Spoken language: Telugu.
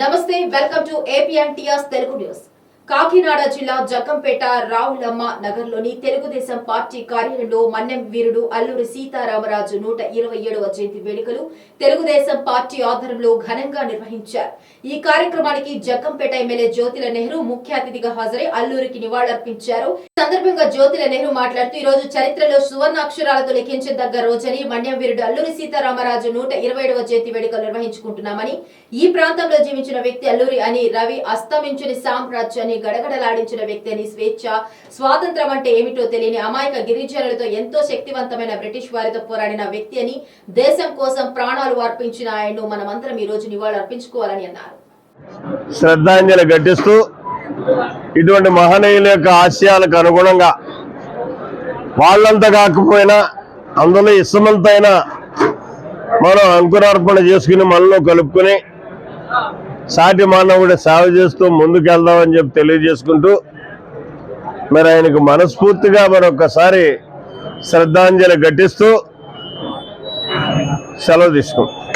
నమస్తే welcome to APN టిఆర్స్ Telugu news Kakinada జిల్లా జక్కంపేట రావులమ్మ నగర్లోని తెలుగుదేశం పార్టీ కార్యాలయంలో మన్నెం వీరుడు అల్లూరి సీతారామరాజు నూట ఇరవై ఏడవ జయంతి వేడుకలు తెలుగుదేశం పార్టీ ఆధ్వర్యంలో ఘనంగా నిర్వహించారు. ఈ కార్యక్రమానికి జక్కంపేట ఎమ్మెల్యే జ్యోతిల నెహ్రూ ముఖ్య అతిథిగా హాజరై అల్లూరికి నివాళులర్పించారు. సందర్భంగా జ్యోతిల నెహ్రూ మాట్లాడుతూ ఈ రోజు చరిత్రలో సువర్ణాక్షరాలతో లిఖించదగ్గ రోజని మన్యం వీరుడు అల్లూరి సీతారామరాజు నూట ఇరవై ఏడవ జయంతి వేడుకలు నిర్వహించుకుంటున్నామని ఈ ప్రాంతంలో జీవించిన వ్యక్తి అల్లూరి అని రవి అస్తమించని సామ్రాజ్యాన్ని గడగడలాడించిన వ్యక్తి అని స్వేచ్ఛ స్వాతంత్రం అంటే ఏమిటో తెలియని అమాయక గిరిజనులతో ఎంతో శక్తివంతమైన బ్రిటిష్ వారితో పోరాడిన వ్యక్తి అని దేశం కోసం ప్రాణాలు అర్పించిన ఆయన్ను మనమంతరం ఈ రోజు నివాళులు అర్పించుకోవాలని అన్నారు. శ్రద్ధాంజలి ఘటిస్తూ ఇటువంటి మహనీయుల యొక్క ఆశయాలకు అనుగుణంగా వాళ్ళంతా కాకపోయినా అందులో ఇష్టమంతైనా మనం అంకురార్పణ చేసుకుని మనలో కలుపుకొని సాటి మానవుడు సేవ చేస్తూ ముందుకెళ్దామని చెప్పి తెలియజేసుకుంటూ మరి ఆయనకు మనస్ఫూర్తిగా మరొకసారి శ్రద్ధాంజలి ఘటిస్తూ సెలవు తీసుకుంటాం